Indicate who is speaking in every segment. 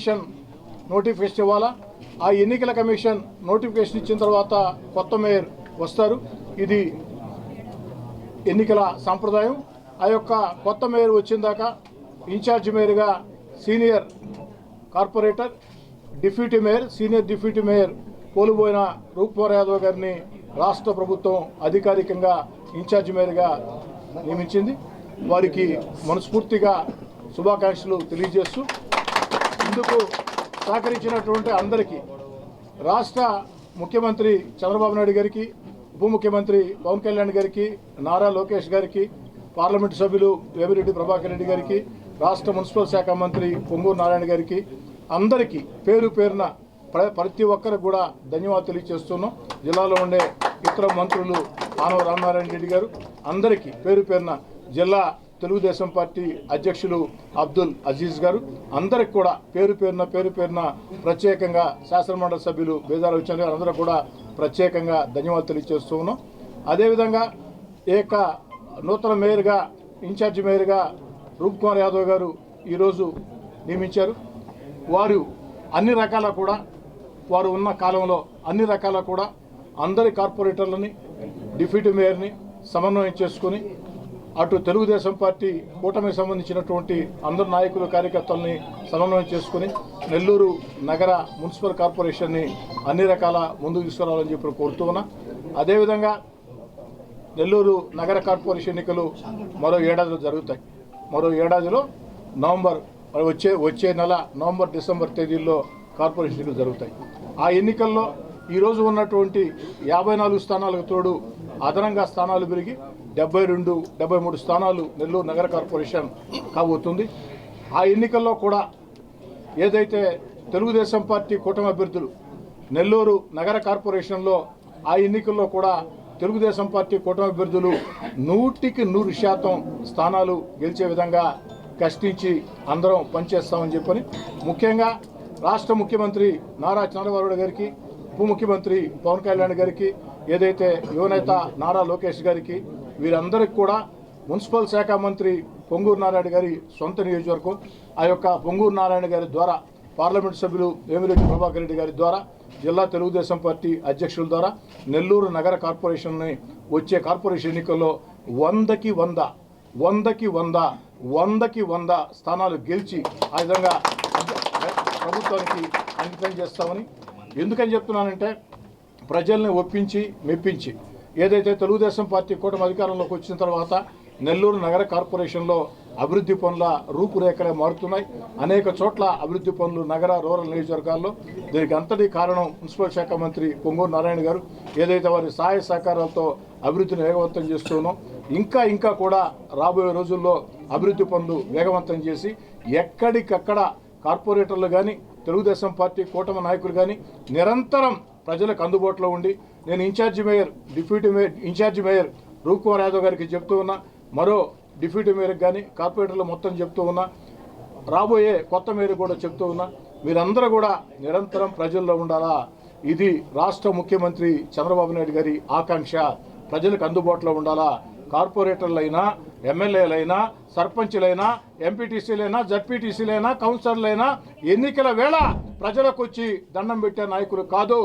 Speaker 1: Commission notification ఇవ్వాలా? ఆ ఎన్నికల కమిషన్ నోటిఫికేషన్ ఇచ్చిన తర్వాత కొత్త మేయర్ వస్తారు. ఇది ఎన్నికల సాంప్రదాయం. ఆ యొక్క కొత్త మేయర్ వచ్చిందాక ఇన్ఛార్జ్ మేయర్గా senior corporator deputy mayor senior deputy mayor కోల్పోయిన రూప్కుమార్ యాదవ్ గారిని రాష్ట్ర ప్రభుత్వం అధికారికంగా ఇన్ఛార్జ్ మేయర్గా నియమించింది. వారికి మనస్ఫూర్తిగా శుభాకాంక్షలు తెలియజేస్తూ ఇందుకు సహకరించినటువంటి అందరికీ రాష్ట్ర ముఖ్యమంత్రి చంద్రబాబు నాయుడు గారికి ఉప ముఖ్యమంత్రి పవన్ కళ్యాణ్ గారికి నారా లోకేష్ గారికి పార్లమెంటు సభ్యులు వేమిరెడ్డి ప్రభాకర్ రెడ్డి గారికి రాష్ట్ర మున్సిపల్ శాఖ మంత్రి పొంగూరు నారాయణ గారికి అందరికీ పేరు పేరున ప్ర- ప్రతి ఒక్కరికి కూడా ధన్యవాదాలు తెలియజేస్తున్నాం. జిల్లాలో ఉండే ఇతర మంత్రులు ఆనవ రామనారాయణ రెడ్డి గారు అందరికీ పేరు పేరున జిల్లా తెలుగుదేశం పార్టీ అధ్యక్షులు అబ్దుల్ అజీజ్ గారు. అందరికి కూడా పేరు పేరున పేరు పేరున ప్రత్యేకంగా శాసనమండలి సభ్యులు బేదార వచ్చిన గారు అందరూ కూడా ప్రత్యేకంగా ధన్యవాదాలు తెలియజేస్తూ ఉన్నాం. అదేవిధంగా ఏక నూతన మేయర్గా ఇన్ఛార్జి మేయర్గా రూప్ కుమార్ యాదవ్ గారు ఈరోజు నియమించారు. వారు అన్ని రకాల కూడా వారు ఉన్న కాలంలో అన్ని రకాల కూడా అందరి కార్పొరేటర్లని డిప్యూటీ మేయర్ని సమన్వయం చేసుకుని అటు తెలుగుదేశం పార్టీ కూటమికి సంబంధించినటువంటి అందరు నాయకులు కార్యకర్తల్ని సమన్వయం చేసుకుని నెల్లూరు నగర మున్సిపల్ కార్పొరేషన్ని అన్ని రకాల ముందుకు తీసుకురావాలని చెప్పి కోరుతూ ఉన్నా. అదేవిధంగా నెల్లూరు నగర కార్పొరేషన్ ఎన్నికలు మరో ఏడాదిలో జరుగుతాయి. మరో ఏడాదిలో నవంబర్ వచ్చే వచ్చే నెల నవంబర్ డిసెంబర్ తేదీల్లో కార్పొరేషన్ ఎన్నికలు జరుగుతాయి. ఆ ఎన్నికల్లో ఈరోజు ఉన్నటువంటి యాభై నాలుగు స్థానాలకు తోడు అదనంగా స్థానాలు పెరిగి డెబ్బై రెండు డెబ్బై మూడు స్థానాలు నెల్లూరు నగర కార్పొరేషన్ కాబోతుంది. ఆ ఎన్నికల్లో కూడా ఏదైతే తెలుగుదేశం పార్టీ కూటమి అభ్యర్థులు నెల్లూరు నగర కార్పొరేషన్లో ఆ ఎన్నికల్లో కూడా తెలుగుదేశం పార్టీ కూటమి అభ్యర్థులు నూటికి నూరు శాతం స్థానాలు గెలిచే విధంగా కష్టించి అందరం పనిచేస్తామని చెప్పని ముఖ్యంగా రాష్ట్ర ముఖ్యమంత్రి నారా చంద్రబాబు గారికి ఉప ముఖ్యమంత్రి పవన్ కళ్యాణ్ గారికి ఏదైతే యువనేత నారా లోకేష్ గారికి వీరందరికీ కూడా మున్సిపల్ శాఖ మంత్రి పొంగూరు నారాయణ గారి సొంత నియోజకవర్గం ఆ యొక్క పొంగూరు నారాయణ గారి ద్వారా పార్లమెంట్ సభ్యులు వేమిరెడ్డి ప్రభాకర్ రెడ్డి గారి ద్వారా జిల్లా తెలుగుదేశం పార్టీ అధ్యక్షుల ద్వారా నెల్లూరు నగర కార్పొరేషన్ని వచ్చే కార్పొరేషన్ ఎన్నికల్లో వందకి వంద వందకి వంద వందకి వంద స్థానాలు గెలిచి ఆ విధంగా ప్రభుత్వానికి అంకితం చేస్తామని ఎందుకని చెప్తున్నానంటే ప్రజల్ని ఒప్పించి మెప్పించి. ఏదైతే తెలుగుదేశం పార్టీ కూటమి అధికారంలోకి వచ్చిన తర్వాత నెల్లూరు నగర కార్పొరేషన్లో అభివృద్ధి పనుల రూపురేఖలే మారుతున్నాయి. అనేక చోట్ల అభివృద్ధి పనులు నగర రూరల్ నియోజకవర్గాల్లో. దీనికి అంతటి కారణం మున్సిపల్ శాఖ మంత్రి పొంగూరు నారాయణ గారు. ఏదైతే వారి సహాయ సహకారాలతో అభివృద్ధిని వేగవంతం చేస్తున్నాం ఇంకా ఇంకా కూడా రాబోయే రోజుల్లో అభివృద్ధి పనులు వేగవంతం చేసి ఎక్కడికక్కడ కార్పొరేటర్లు కానీ తెలుగుదేశం పార్టీ కూటమి నాయకులు కానీ నిరంతరం ప్రజలకు అందుబాటులో ఉండి నేను incharge mayor deputy mayor incharge mayor Roopkumar Yadav గారికి చెప్తూ ఉన్నా మరో డిప్యూటీ మేయర్కి కానీ కార్పొరేటర్లు మొత్తం చెప్తూ ఉన్నా రాబోయే కొత్త మేయర్ కూడా చెప్తూ ఉన్నా మీరందరూ కూడా నిరంతరం ప్రజల్లో ఉండాలా? ఇది రాష్ట్ర ముఖ్యమంత్రి చంద్రబాబు నాయుడు గారి ఆకాంక్ష. ప్రజలకు అందుబాటులో ఉండాలా? కార్పొరేటర్లైనా ఎమ్మెల్యేలైనా సర్పంచ్లైనా ఎంపీటీసీలైనా జడ్పీటీసీలైనా కౌన్సిలర్లైనా ఎన్నికల వేళ ప్రజలకు వచ్చి దండం పెట్టే నాయకులు కాదు.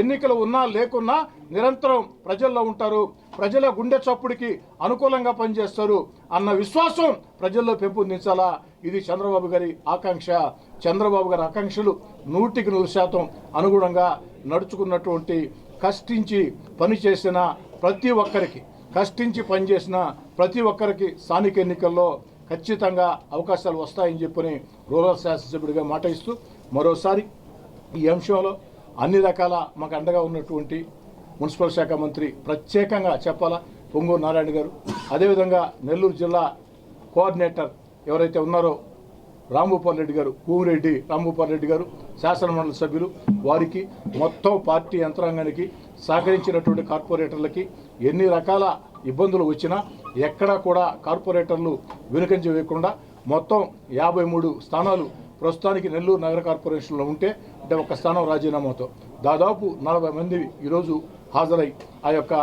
Speaker 1: ఎన్నికలు ఉన్నా లేకున్నా నిరంతరం ప్రజల్లో ఉంటారు. ప్రజల గుండె చప్పుడికి అనుకూలంగా పనిచేస్తారు అన్న విశ్వాసం ప్రజల్లో పెంపొందించాలా? ఇది చంద్రబాబు గారి ఆకాంక్ష. చంద్రబాబు గారి ఆకాంక్షలు నూటికి నూరు శాతం అనుగుణంగా నడుచుకున్నటువంటి కష్టించి పనిచేసిన ప్రతి ఒక్కరికి. కష్టించి పనిచేసిన ప్రతి ఒక్కరికి స్థానిక ఎన్నికల్లో ఖచ్చితంగా అవకాశాలు వస్తాయని చెప్పని రూరల్ శాసనసభ్యుడిగా మాట ఇస్తూ మరోసారి ఈ అంశంలో అన్ని రకాల మాకు అండగా ఉన్నటువంటి మున్సిపల్ శాఖ మంత్రి ప్రత్యేకంగా చెప్పాలా? పొంగూరు నారాయణ గారు. అదేవిధంగా నెల్లూరు జిల్లా కోఆర్డినేటర్ ఎవరైతే ఉన్నారో రాంభూపాల్ రెడ్డి గారు భూమిరెడ్డి రాంభూపాల్ రెడ్డి గారు శాసనమండలి సభ్యులు వారికి మొత్తం పార్టీ యంత్రాంగానికి సహకరించినటువంటి కార్పొరేటర్లకి ఎన్ని రకాల ఇబ్బందులు వచ్చినా ఎక్కడా కూడా కార్పొరేటర్లు వెనుకంజ వేయకుండా మొత్తం యాభై మూడు స్థానాలు ప్రస్తుతానికి నెల్లూరు నగర కార్పొరేషన్లో ఉంటే అంటే ఒక స్థానం రాజీనామాతో. దాదాపు నలభై మంది ఈరోజు హాజరై ఆ యొక్క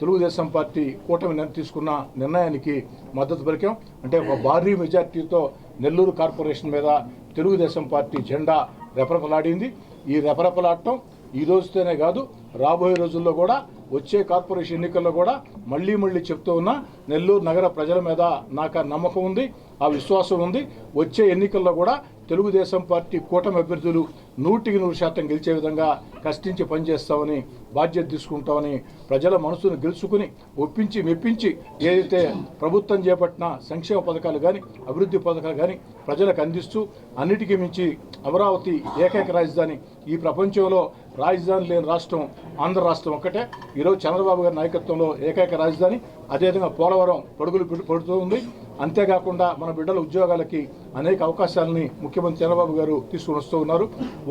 Speaker 1: తెలుగుదేశం పార్టీ కూటమి తీసుకున్న నిర్ణయానికి మద్దతు పలికాం. అంటే ఒక భారీ మెజార్టీతో నెల్లూరు కార్పొరేషన్ మీద తెలుగుదేశం పార్టీ జెండా రెపరెపలాడింది. ఈ రెపరెపలాడటం ఈ రోజుతోనే కాదు రాబోయే రోజుల్లో కూడా వచ్చే కార్పొరేషన్ ఎన్నికల్లో కూడా మళ్ళీ మళ్ళీ చెప్తూ ఉన్నా నెల్లూరు నగర ప్రజల మీద నాకు నమ్మకం ఉంది ఆ విశ్వాసం ఉంది. వచ్చే ఎన్నికల్లో కూడా తెలుగుదేశం పార్టీ కూటమి అభ్యర్థులు నూటికి నూరు శాతం గెలిచే విధంగా కష్టించి పనిచేస్తామని బాధ్యత తీసుకుంటామని ప్రజల మనసును గెలుచుకుని ఒప్పించి మెప్పించి ఏదైతే ప్రభుత్వం చేపట్టిన సంక్షేమ పథకాలు కానీ అభివృద్ధి పథకాలు కానీ ప్రజలకు అందిస్తూ అన్నిటికీ మించి అమరావతి ఏకైక రాజధాని. ఈ ప్రపంచంలో రాజధాని లేని రాష్ట్రం ఆంధ్ర రాష్ట్రం ఒక్కటే. ఈరోజు చంద్రబాబు గారి నాయకత్వంలో ఏకైక రాజధాని అదేవిధంగా పోలవరం పడుగులు పడుతూ ఉంది. అంతేకాకుండా మన బిడ్డల ఉద్యోగాలకి అనేక అవకాశాలని ముఖ్యమంత్రి చంద్రబాబు గారు తీసుకుని వస్తూ ఉన్నారు.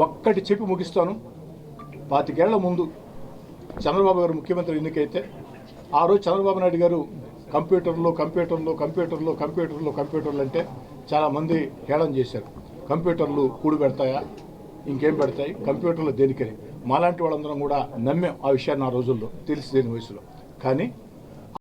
Speaker 1: ఒక్కటి చెప్పి ముగిస్తాను. పాతికేళ్ళ ముందు చంద్రబాబు గారు ముఖ్యమంత్రి ఎన్నికైతే ఆ రోజు చంద్రబాబు నాయుడు గారు కంప్యూటర్లో కంప్యూటర్లో కంప్యూటర్లో కంప్యూటర్లో కంప్యూటర్లు అంటే చాలామంది హేళన చేశారు. కంప్యూటర్లు కూడి పెడతాయా? ఇంకేం పెడతాయి? కంప్యూటర్లు దేనికని? మాలాంటి వాళ్ళందరం కూడా నమ్మాం ఆ విషయాన్ని ఆ రోజుల్లో. తెలిసి దేని వయసులో. కానీ